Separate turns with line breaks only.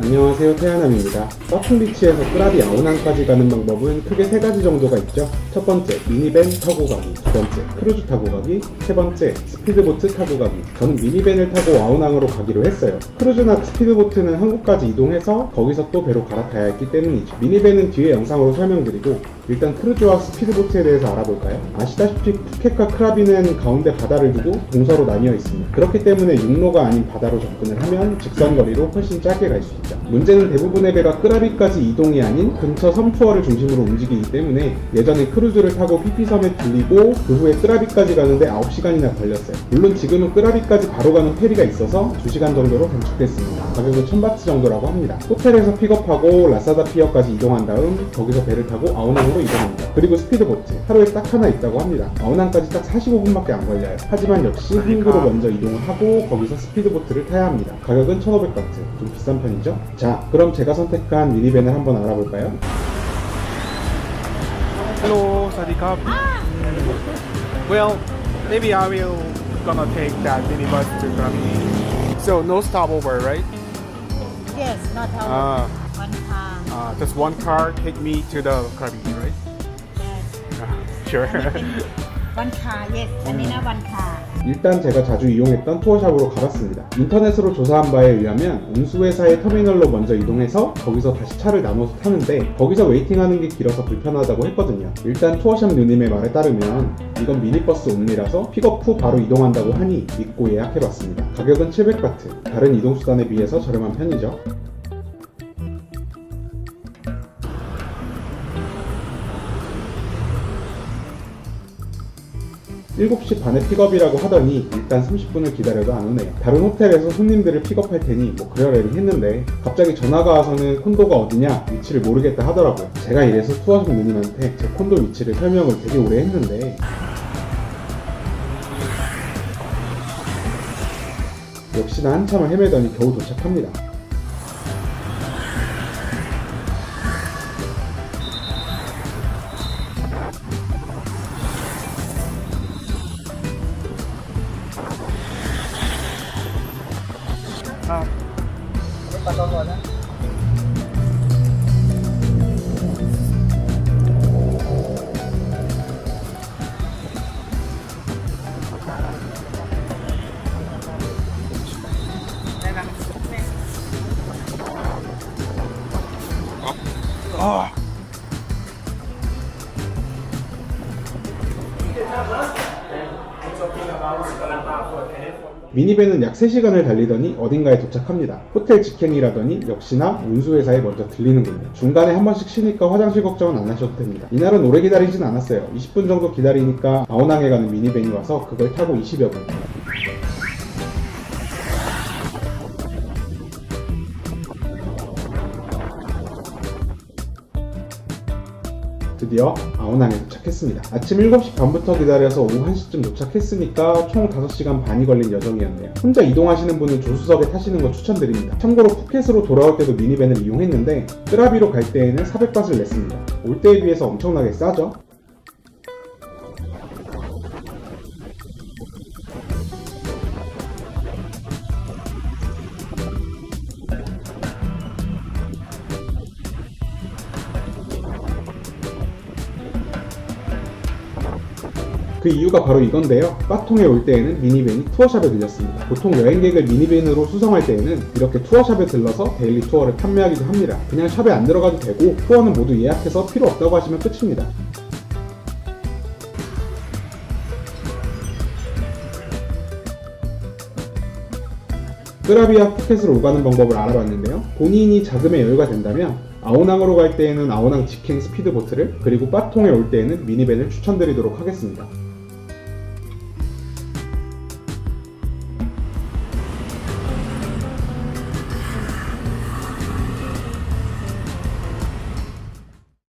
안녕하세요 태아남입니다. 서풍비치에서 끄라비 아오난까지 가는 방법은 크게 세 가지 정도가 있죠. 첫 번째 미니밴 타고 가기, 두 번째 크루즈 타고 가기, 세 번째 스피드보트 타고 가기. 저는 미니밴을 타고 아오낭으로 가기로 했어요. 크루즈나 스피드보트는 한국까지 이동해서 거기서 또 배로 갈아타야 했기 때문이죠. 미니밴은 뒤에 영상으로 설명드리고 일단 크루즈와 스피드보트에 대해서 알아볼까요? 아시다시피 푸켓과 크라비는 가운데 바다를 두고 동서로 나뉘어 있습니다. 그렇기 때문에 육로가 아닌 바다로 접근을 하면 직선 거리로 훨씬 짧게 갈 수 있죠. 문제는 대부분의 배가 끄라비까지 이동이 아닌 근처 섬 투어를 중심으로 움직이기 때문에 예전에 크루즈를 타고 피피섬에 들리고 그 후에 끄라비까지 가는데 9시간이나 걸렸어요. 물론 지금은 끄라비까지 바로 가는 페리가 있어서 2시간 정도로 단축됐습니다. 가격은 1000바트 정도라고 합니다. 호텔에서 픽업하고 라사다 피어까지 이동한 다음 거기서 배를 타고 아우낭으로 이동합니다. 그리고 스피드보트 하루에 딱 하나 있다고 합니다. 아우낭까지 딱 45분밖에 안 걸려요. 하지만 역시 항구로 먼저 이동을 하고 거기서 스피드보트를 타야 합니다. 가격은 1500바트. 좀 비싼 편이죠? 자, 그럼 제가 선택한 미니밴을 한번 알아볼까요?
Hello, Sadikap. Well, maybe I will gonna take that minibus to Krabi. So no stopover, right?
Yes, not our
Ah.
one car.
Uh, just one car take me to the Krabi, right?
Yes.
Uh, sure.
완카, yes. 아니나 완카. 음.
일단 제가 자주 이용했던 투어샵으로 가봤습니다. 인터넷으로 조사한 바에 의하면 운수회사의 터미널로 먼저 이동해서 거기서 다시 차를 나눠서 타는데 거기서 웨이팅하는 게 길어서 불편하다고 했거든요. 일단 투어샵 누님의 말에 따르면 이건 미니버스 옴니라서 픽업 후 바로 이동한다고 하니 믿고 예약해봤습니다. 가격은 700바트. 다른 이동수단에 비해서 저렴한 편이죠. 7시 반에 픽업이라고 하더니 일단 30분을 기다려도 안 오네요. 다른 호텔에서 손님들을 픽업할 테니 뭐 그러려니 했는데 갑자기 전화가 와서는 콘도가 어디냐 위치를 모르겠다 하더라고요. 제가 이래서 투어샵 누님한테 제 콘도 위치를 설명을 되게 오래 했는데 역시나 한참을 헤매더니 겨우 도착합니다.
à. Rất là con rồi đó Oh.
Talking about uh, for 미니밴은 약 3시간을 달리더니 어딘가에 도착합니다. 호텔 직행이라더니 역시나 운수회사에 먼저 들리는군요. 중간에 한 번씩 쉬니까 화장실 걱정은 안 하셔도 됩니다. 이날은 오래 기다리진 않았어요. 20분 정도 기다리니까 아오낭에 가는 미니밴이 와서 그걸 타고 20여 분. 드디어 아오낭에 도착했습니다. 아침 7시 반부터 기다려서 오후 1시쯤 도착했으니까 총 5시간 반이 걸린 여정이었네요. 혼자 이동하시는 분은 조수석에 타시는 거 추천드립니다. 참고로 푸켓으로 돌아올 때도 미니밴을 이용했는데 끄라비로 갈 때에는 400바트를 냈습니다. 올 때에 비해서 엄청나게 싸죠? 그 이유가 바로 이건데요. 빠통에 올 때에는 미니밴이 투어샵에 들렸습니다. 보통 여행객을 미니밴으로 수송할 때에는 이렇게 투어샵에 들러서 데일리 투어를 판매하기도 합니다. 그냥 샵에 안 들어가도 되고 투어는 모두 예약해서 필요 없다고 하시면 끝입니다. 끄라비와 푸켓으로 오가는 방법을 알아봤는데요. 본인이 자금의 여유가 된다면 아오낭으로 갈 때에는 아오낭 직행 스피드보트를 그리고 빠통에 올 때에는 미니밴을 추천드리도록 하겠습니다.